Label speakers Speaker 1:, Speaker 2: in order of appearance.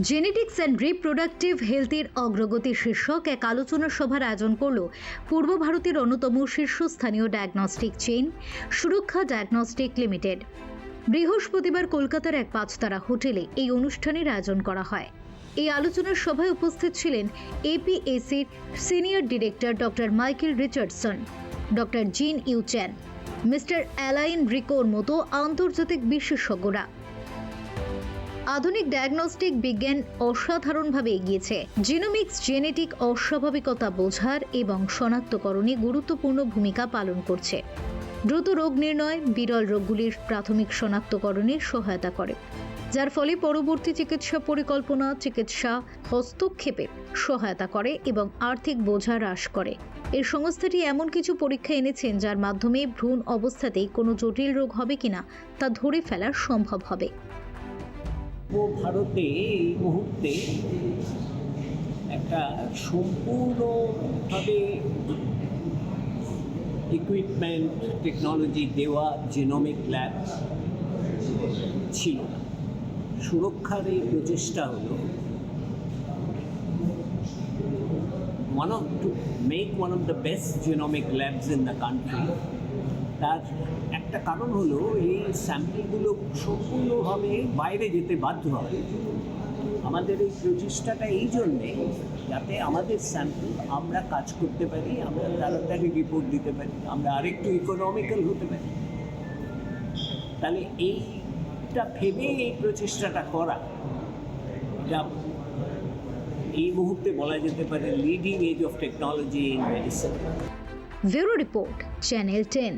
Speaker 1: Genetics and reproductive হেলথের অগ্রগতি শীর্ষক এক আলোচনা সভার আয়োজন করল পূর্ব ভারতের অন্যতম শীর্ষস্থানীয় diagnostic chain Suraksha diagnostic limited বৃহস্পতিবার কলকাতার এক পাঁচতারা হোটেলে এই অনুষ্ঠানের আয়োজন করা হয়। এই আলোচনার সভায় উপস্থিত ছিলেন এপিএসির senior director doctor Michael Richardson doctor Jin Yuchan mister align রিকোর মতো আন্তর্জাতিক বিশেষজ্ঞরা। আধুনিক ডায়াগনস্টিক বিজ্ঞান অসাধারণভাবে এগিয়েছে। জিনোমিক্স জেনেটিক অস্বাভাবিকতা বোঝার এবং শনাক্তকরণে গুরুত্বপূর্ণ ভূমিকা পালন করছে। দ্রুত রোগ নির্ণয় বিরল রোগগুলির প্রাথমিক শনাক্তকরণে সহায়তা করে, যার ফলে পরবর্তী চিকিৎসা পরিকল্পনা, চিকিৎসা হস্তক্ষেপে সহায়তা করে এবং আর্থিক বোঝা হ্রাস করে। এই সংস্থাটি এমন কিছু পরীক্ষা এনেছেন যার মাধ্যমে ভ্রূণ অবস্থাতেই কোনো জটিল রোগ হবে কিনা তা ধরে ফেলা সম্ভব হবে।
Speaker 2: ভারতে এই মুহূর্তে একটা সম্পূর্ণভাবে ইকুইপমেন্ট টেকনোলজি দেওয়া জেনোমিক ল্যাব ছিল সুরক্ষার এই প্রচেষ্টা হলো one of to make one of the best genomic labs in the country তার একটা কারণ হলো এই স্যাম্পলগুলো সম্পূর্ণভাবে বাইরে যেতে বাধ্য হয় আমাদের এই প্রচেষ্টাটা এই জন্যে যাতে আমাদের স্যাম্পল আমরা কাজ করতে পারি, আমরা তাড়াতাড়ি রিপোর্ট দিতে পারি, আমরা আরেকটু ইকোনমিক্যাল হতে পারি। তাহলে এইটা ভেবে এই প্রচেষ্টাটা করা যা এই মুহূর্তে বলা যেতে পারে leading edge of technology in medicine
Speaker 1: bureau report, channel ten.